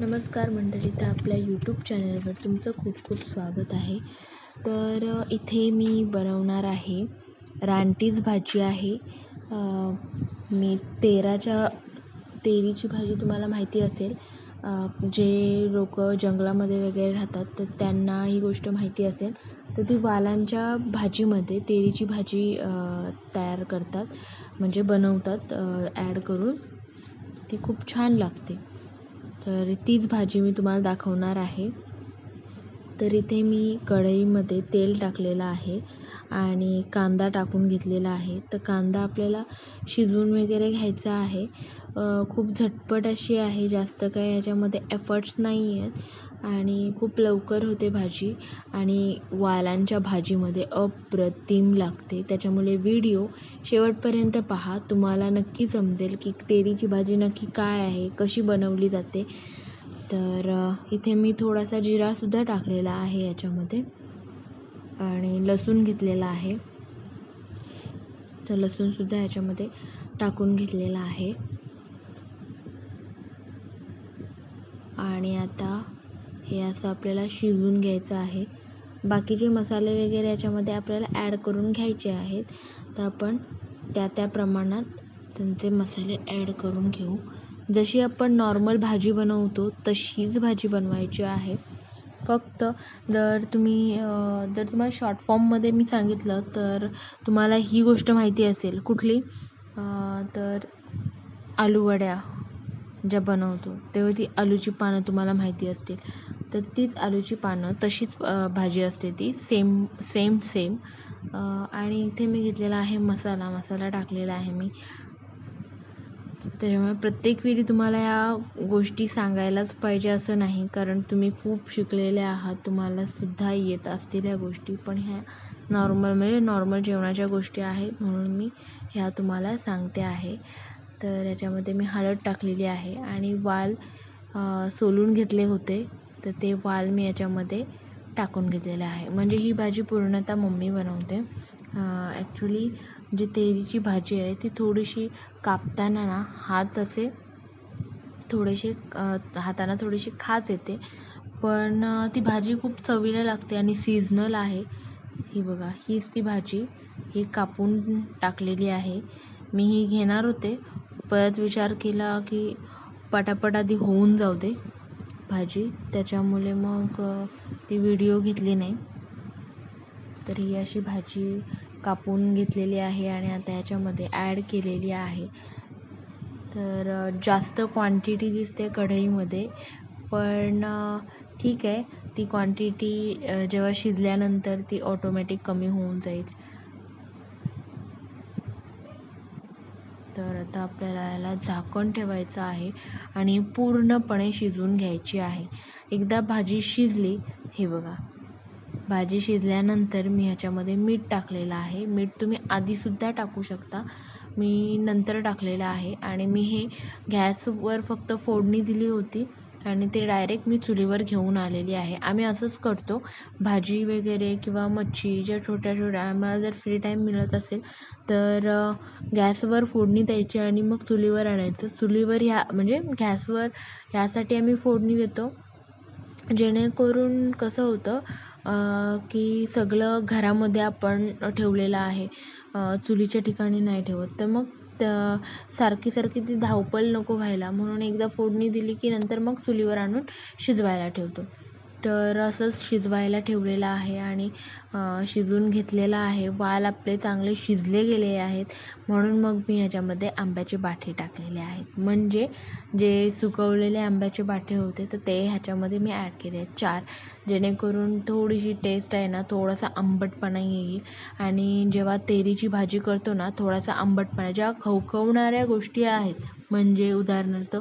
नमस्कार मंडळी तर आपल्या यूट्यूब चॅनलवर तुमचं खूप खूप स्वागत आहे. तर इथे मी बनवणार आहे रानटीच भाजी आहे. मी तेराच्या तेरीची भाजी तुम्हाला माहिती असेल. जे लोक जंगलामध्ये वगैरे राहतात तर त्यांना ही गोष्ट माहिती असेल. तर ती वालांच्या भाजीमध्ये तेरीची भाजी तयार करतात म्हणजे बनवतात ॲड करून. ती खूप छान लागते. तर तीच भाजी मी तुम्हाला दाखवणार आहे. तर इथे मी कढईमध्ये तेल टाकलेलं आहे. आणि कांदा टाकून घेतलेला आहे. तर कांदा आपल्याला शिजवून वगैरे घ्यायचा आहे. खूप झटपट अशी आहे. जास्त काही याच्यामध्ये एफर्ट्स नाही आहेत. आणि खूप लवकर होते भाजी. आणि वालांच्या भाजीमध्ये अप्रतिम लागते. त्याच्यामुळे व्हिडिओ शेवटपर्यंत पहा. तुम्हाला नक्की समजेल की तेरीची भाजी नक्की काय आहे कशी बनवली जाते. तर इथे मी थोडासा जिरासुद्धा टाकलेला आहे याच्यामध्ये. आणि लसूण घेतलेला आहे. तर लसूणसुद्धा याच्यामध्ये टाकून घेतलेला आहे. आणि आता हे असं आपल्याला शिजवून घ्यायचं आहे. बाकीचे मसाले वगैरे याच्यामध्ये आपल्याला ॲड करून घ्यायचे आहेत. तर आपण त्या त्या प्रमाणात त्यांचे मसाले ॲड करून घेऊ. जशी आपण नॉर्मल भाजी बनवतो तशीच भाजी बनवायची आहे. फक्त जर तुम्ही जर तुम्हाला शॉर्ट फॉर्ममध्ये मी सांगितलं तर तुम्हाला ही गोष्ट माहिती असेल. कुठली? तर आलूवड्या ज्या बनवतो तेव्हा ती आलूची पानं तुम्हाला माहिती असतील. तर तीच आलूची पानं तशीच भाजी असते ती. Same same same. आणि इथे मी घेतलेला आहे मसाला. मसाला टाकलेला आहे मी. त्याच्यामुळे प्रत्येक वेळी तुम्हाला या गोष्टी सांगायलाच पाहिजे असं नाही. कारण तुम्ही खूप शिकलेले आहात. तुम्हाला सुद्धा येत असतील ह्या गोष्टी. पण ह्या नॉर्मल म्हणजे नॉर्मल जेवणाच्या गोष्टी आहे म्हणून मी ह्या तुम्हाला सांगते आहे. तर याच्यामध्ये मी हळद टाकलेली आहे. आणि वाल सोलून घेतले होते. तर ते वाल मी याच्यामध्ये टाकून घेतलेले आहे. म्हणजे ही भाजी पूर्णतः मम्मी बनवते. ॲक्च्युली जी तेरीची भाजी आहे ती थोडीशी कापताना ना हात असे थोडेसे हाताना थोडीशी खाज येते. पण ती भाजी खूप चवीला लागते आणि सीझनल आहे. ही बघा हीच ती भाजी. ही कापून टाकलेली आहे. मी ही घेणार होते. परत विचार केला की पटापट आधी होऊन जाऊ दे भाजी. त्याच्यामुळे मग ती व्हिडिओ घेतली नाही. तर ही अशी भाजी कापून घेतलेली आहे आणि आता याच्यामध्ये ॲड केलेली आहे. तर जास्त क्वांटिटी दिसते कढईमध्ये पण ठीक आहे. ती क्वांटिटी जेव्हा शिजल्यानंतर ती ऑटोमॅटिक कमी होऊन जाईल. तर आता आपल्याला याला झाकण ठेवायचं आहे आणि पूर्णपणे शिजून घ्यायची आहे. एकदा भाजी शिजली हे बघा. भाजी शिजल्यानंतर मी ह्याच्यामध्ये मीठ टाकलेलं आहे. मीठ तुम्ही आधीसुद्धा टाकू शकता. मी नंतर टाकलेलं आहे आणि मी हे गॅसवर फक्त फोडणी दिली होती आणि ते डायरेक्ट मी चुलीवर घेऊन आलेली आहे. आम्ही असंच करतो. भाजी वगैरे किंवा मच्छी ज्या छोट्या छोट्या आम्हाला जर फ्री टाईम मिळत असेल तर गॅसवर फोडणी द्यायची आणि मग चुलीवर आणायचं. चुलीवर ह्या म्हणजे गॅसवर ह्यासाठी आम्ही फोडणी देतो. जेणेकरून कसं होतं की सगळं घरामध्ये आपण ठेवलेलं आहे. चुलीच्या ठिकाणी नाही ठेवत. तर मग सारखी सारखी ती धावपळ नको व्हायला. म्हणून एकदा फोडणी दिली की नंतर मग चुलीवर आणून शिजवायला ठेवतो. तर असंच शिजवायला ठेवलेलं आहे आणि शिजवून घेतलेलं आहे. वाल आपले चांगले शिजले गेले आहेत. म्हणून मग मी ह्याच्यामध्ये आंब्याचे बाठे टाकलेले आहेत. म्हणजे जे सुकवलेले आंब्याचे बाठे होते तर ते ह्याच्यामध्ये मी ॲड केले आहेत. चार. जेणेकरून थोडीशी टेस्ट आहे ना थोडासा आंबटपणा येईल. आणि जेव्हा तेरीची भाजी करतो ना थोडासा आंबटपणा ज्या खवखवणाऱ्या गोष्टी आहेत. म्हणजे उदाहरणार्थ